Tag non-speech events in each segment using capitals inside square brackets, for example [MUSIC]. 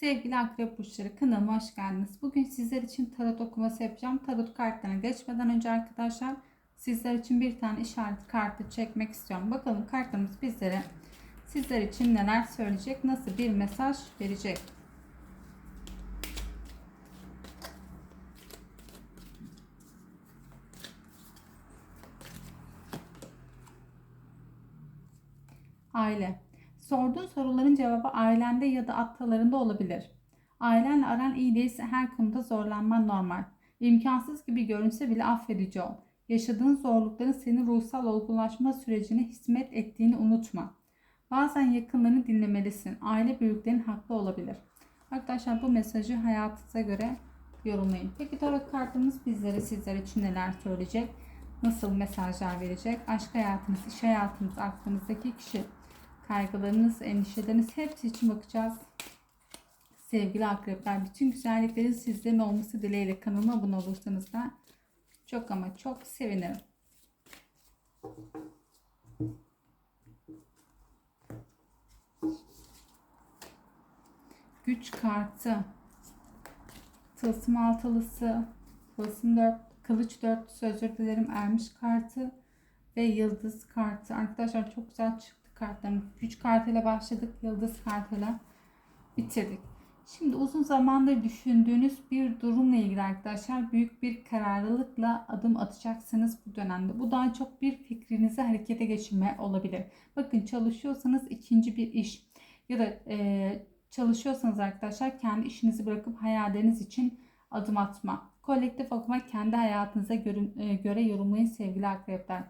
Sevgili akrep burçları kanalıma hoş geldiniz. Bugün sizler için tarot okuması yapacağım. Tarot kartlarına geçmeden önce arkadaşlar sizler için bir tane işaret kartı çekmek istiyorum. Bakalım kartımız bizlere sizler için neler söyleyecek, nasıl bir mesaj verecek. Aile. Sorduğun soruların cevabı ailende ya da atalarında olabilir. Ailenle aran iyi değilse her konuda zorlanman normal. İmkansız gibi görünse bile affedici ol. Yaşadığın zorlukların senin ruhsal olgunlaşma sürecine hizmet ettiğini unutma. Bazen yakınlarını dinlemelisin. Aile büyüklerin haklı olabilir. Arkadaşlar bu mesajı hayatınıza göre yorumlayın. Peki tarot kartımız bizlere sizler için neler söyleyecek? Nasıl mesajlar verecek? Aşk hayatınız, iş hayatınız, aklınızdaki kişi kaygılarınız, endişeleriniz hepsi için bakacağız. Sevgili akrepler, bütün güzelliklerin sizlerin olması dileğiyle kanalıma abone olursanız da çok ama çok sevinirim. Güç kartı, tılsım altılısı, tılsım dört, kılıç dörtlüsü özür dilerim ermiş kartı ve yıldız kartı. Arkadaşlar çok güzel çıktı kartlarımız. Güç kartıyla başladık. Yıldız kartıyla bitirdik. Şimdi uzun zamandır düşündüğünüz bir durumla ilgili arkadaşlar büyük bir kararlılıkla adım atacaksınız bu dönemde. Bu daha çok bir fikrinizi harekete geçirme olabilir. Bakın çalışıyorsanız ikinci bir iş ya da e, çalışıyorsanız arkadaşlar kendi işinizi bırakıp hayalleriniz için adım atma. Kolektif okuma kendi hayatınıza göre, e, göre yorumlayın sevgili akrepler.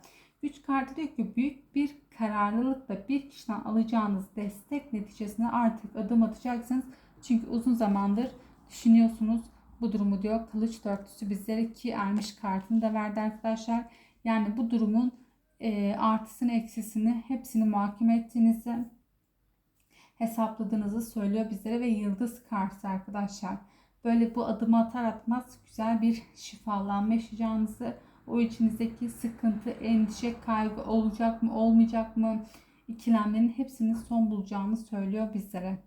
Güç kartı diyor ki büyük bir kararlılıkla bir kişiden alacağınız destek neticesinde artık adım atacaksınız. Çünkü uzun zamandır düşünüyorsunuz bu durumu diyor. Kılıç dörtlüsü bizlere ki ermiş kartını da verdi arkadaşlar. Yani bu durumun e, artısını eksisini hepsini muhakeme ettiğinizi hesapladığınızı söylüyor bizlere ve yıldız kartı arkadaşlar. Böyle bu adımı atar atmaz güzel bir şifalanma yaşayacağınızı o içinizdeki sıkıntı, endişe, kaygı olacak mı, olmayacak mı ikilemlerin hepsinin son bulacağını söylüyor bizlere.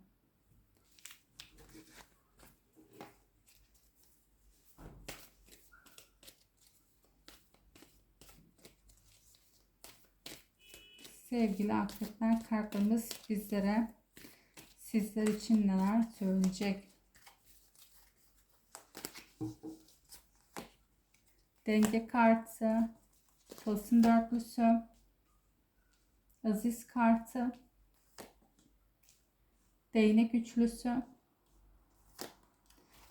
Sevgili akrepler kartlarımız bizlere sizler için neler söyleyecek? Denge kartı, tılsım dörtlüsü, aziz kartı, değnek üçlüsü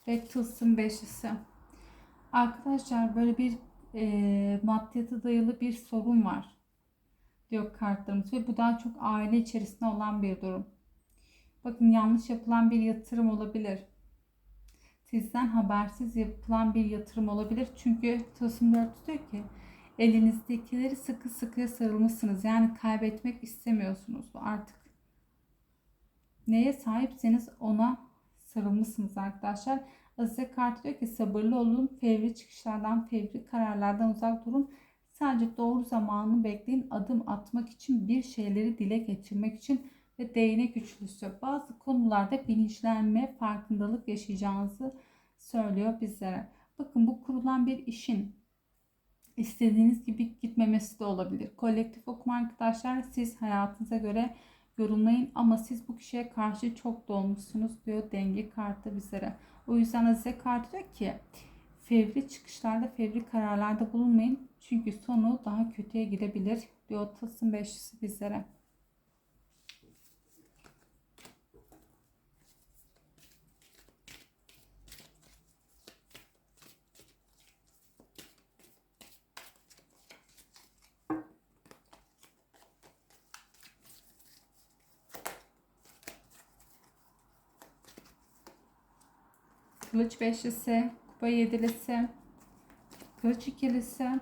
ve tılsım beşlisi. Arkadaşlar böyle bir e, maddiyata dayalı bir sorun var diyor kartlarımız ve bu daha çok aile içerisinde olan bir durum. Bakın yanlış yapılan bir yatırım olabilir sizden habersiz yapılan bir yatırım olabilir. Çünkü Tılsım 4 diyor ki elinizdekileri sıkı sıkıya sarılmışsınız. Yani kaybetmek istemiyorsunuz artık. Neye sahipseniz ona sarılmışsınız arkadaşlar. Azize kartı diyor ki sabırlı olun, fevri çıkışlardan, fevri kararlardan uzak durun. Sadece doğru zamanı bekleyin adım atmak için bir şeyleri dile getirmek için ve değnek üçlüsü. Bazı konularda bilinçlenme, farkındalık yaşayacağınızı söylüyor bizlere. Bakın bu kurulan bir işin istediğiniz gibi gitmemesi de olabilir. Kolektif okuma arkadaşlar siz hayatınıza göre yorumlayın ama siz bu kişiye karşı çok dolmuşsunuz diyor denge kartı bizlere. O yüzden Azize kartı diyor ki fevri çıkışlarda, fevri kararlarda bulunmayın. Çünkü sonu daha kötüye gidebilir diyor Tılsım Beşlisi bizlere. Kılıç beşlisi, kupa yedilisi, kılıç ikilisi,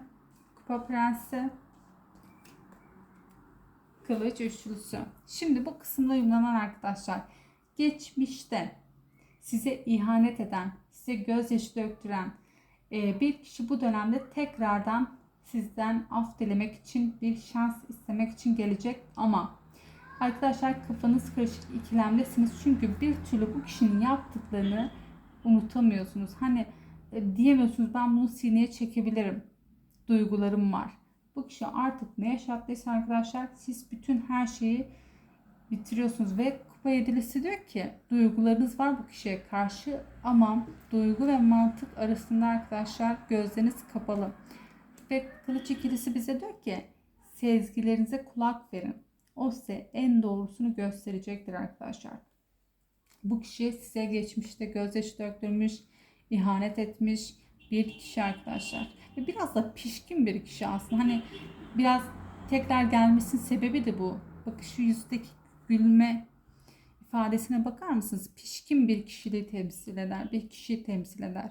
kupa prensi, kılıç üçlüsü. Şimdi bu kısımda uyumlanan arkadaşlar geçmişte size ihanet eden, size gözyaşı döktüren e, bir kişi bu dönemde tekrardan sizden af dilemek için bir şans istemek için gelecek ama Arkadaşlar kafanız karışık ikilemdesiniz. Çünkü bir türlü bu kişinin yaptıklarını unutamıyorsunuz. Hani e, diyemiyorsunuz ben bunu sineye çekebilirim. Duygularım var. Bu kişi artık ne yaşattıysa arkadaşlar siz bütün her şeyi bitiriyorsunuz ve kupa yedilisi diyor ki duygularınız var bu kişiye karşı ama duygu ve mantık arasında arkadaşlar gözleriniz kapalı. Ve kılıç ikilisi bize diyor ki sezgilerinize kulak verin. O size en doğrusunu gösterecektir arkadaşlar. Bu kişi size geçmişte gözyaşı döktürmüş, ihanet etmiş bir kişi arkadaşlar. Ve biraz da pişkin bir kişi aslında. Hani biraz tekrar gelmesinin sebebi de bu. Bakın şu yüzdeki gülme ifadesine bakar mısınız? Pişkin bir kişiliği temsil eder. Bir kişiyi temsil eder.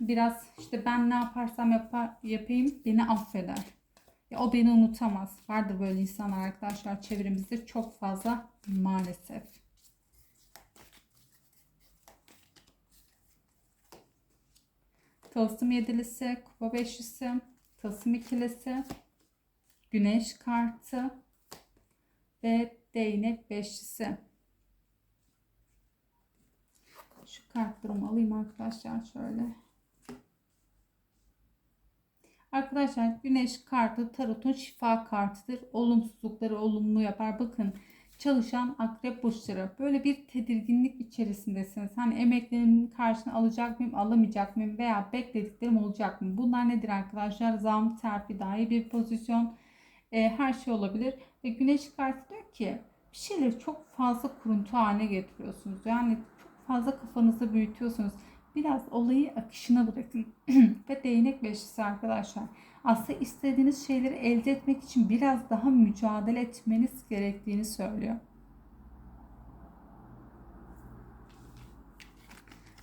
Biraz işte ben ne yaparsam yapar, yapayım beni affeder. Ya o beni unutamaz. Vardır böyle insanlar arkadaşlar çevremizde çok fazla maalesef. Tılsım yedilisi, kupa beşlisi, tılsım ikilisi, güneş kartı ve değnek beşlisi. Şu kartlarımı alayım arkadaşlar şöyle. Arkadaşlar güneş kartı tarotun şifa kartıdır. Olumsuzlukları olumlu yapar. Bakın çalışan akrep burçları böyle bir tedirginlik içerisindesiniz. Hani emeklerimin karşını alacak mıyım, alamayacak mıyım veya beklediklerim olacak mı? Bunlar nedir arkadaşlar? Zam, terfi dahi bir pozisyon, e, her şey olabilir. Ve güneş kartı diyor ki bir şeyleri çok fazla kuruntu haline getiriyorsunuz. Yani çok fazla kafanızda büyütüyorsunuz. Biraz olayı akışına bırakın. [CLEARS THROAT] Ve değnek beşlisi arkadaşlar. Aslında istediğiniz şeyleri elde etmek için biraz daha mücadele etmeniz gerektiğini söylüyor.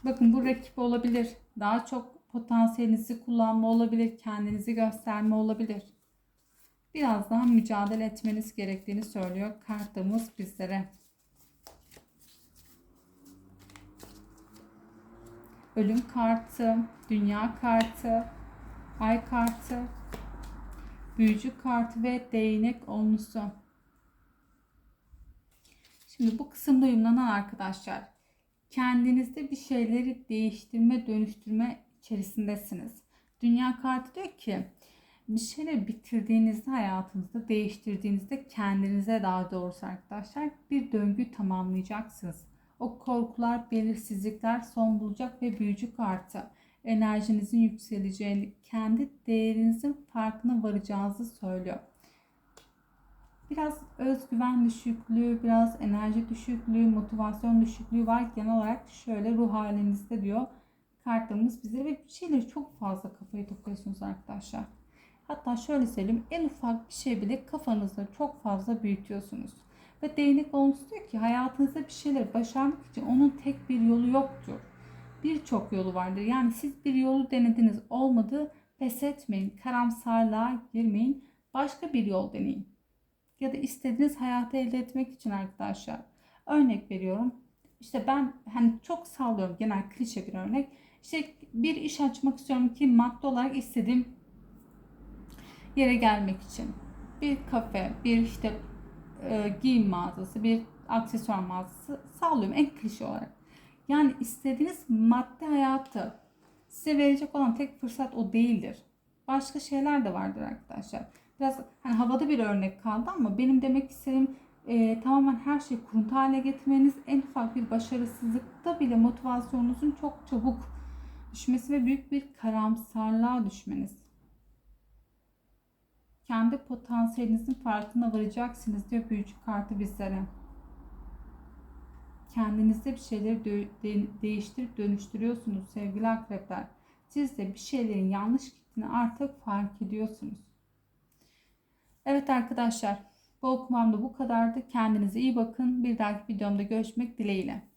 Bakın bu rakip olabilir. Daha çok potansiyelinizi kullanma olabilir. Kendinizi gösterme olabilir. Biraz daha mücadele etmeniz gerektiğini söylüyor kartımız bizlere. Ölüm kartı, dünya kartı, ay kartı, büyücü kartı ve değnek onlusu. Şimdi bu kısımda uyumlanan arkadaşlar kendinizde bir şeyleri değiştirme, dönüştürme içerisindesiniz. Dünya kartı diyor ki bir şeyleri bitirdiğinizde hayatınızda değiştirdiğinizde kendinize daha doğrusu arkadaşlar bir döngü tamamlayacaksınız. O korkular, belirsizlikler son bulacak ve büyücü kartı enerjinizin yükseleceğini, kendi değerinizin farkına varacağınızı söylüyor. Biraz özgüven düşüklüğü, biraz enerji düşüklüğü, motivasyon düşüklüğü var. Genel olarak şöyle ruh halinizde diyor kartlarımız bize ve bir şeyleri çok fazla kafayı takıyorsunuz arkadaşlar. Hatta şöyle söyleyeyim en ufak bir şey bile kafanızda çok fazla büyütüyorsunuz. Ve değnek olmuş diyor ki hayatınızda bir şeyler başarmak için onun tek bir yolu yoktur. Birçok yolu vardır. Yani siz bir yolu denediniz olmadı pes etmeyin. Karamsarlığa girmeyin. Başka bir yol deneyin. Ya da istediğiniz hayatı elde etmek için arkadaşlar. Örnek veriyorum. İşte ben hani çok sallıyorum genel klişe bir örnek. İşte bir iş açmak istiyorum ki madde olarak istediğim yere gelmek için. Bir kafe, bir işte e, giyim mağazası, bir aksesuar mağazası sağlıyorum en klişe olarak. Yani istediğiniz madde hayatı size verecek olan tek fırsat o değildir. Başka şeyler de vardır arkadaşlar. Biraz hani havada bir örnek kaldı ama benim demek istediğim e, tamamen her şeyi kuruntu hale getirmeniz en ufak bir başarısızlıkta bile motivasyonunuzun çok çabuk düşmesi ve büyük bir karamsarlığa düşmeniz kendi potansiyelinizin farkına varacaksınız diyor büyücü kartı bizlere. Kendinizde bir şeyleri de- değiştirip dönüştürüyorsunuz sevgili akrepler. Siz de bir şeylerin yanlış gittiğini artık fark ediyorsunuz. Evet arkadaşlar bu okumam da bu kadardı. Kendinize iyi bakın. Bir dahaki videomda görüşmek dileğiyle.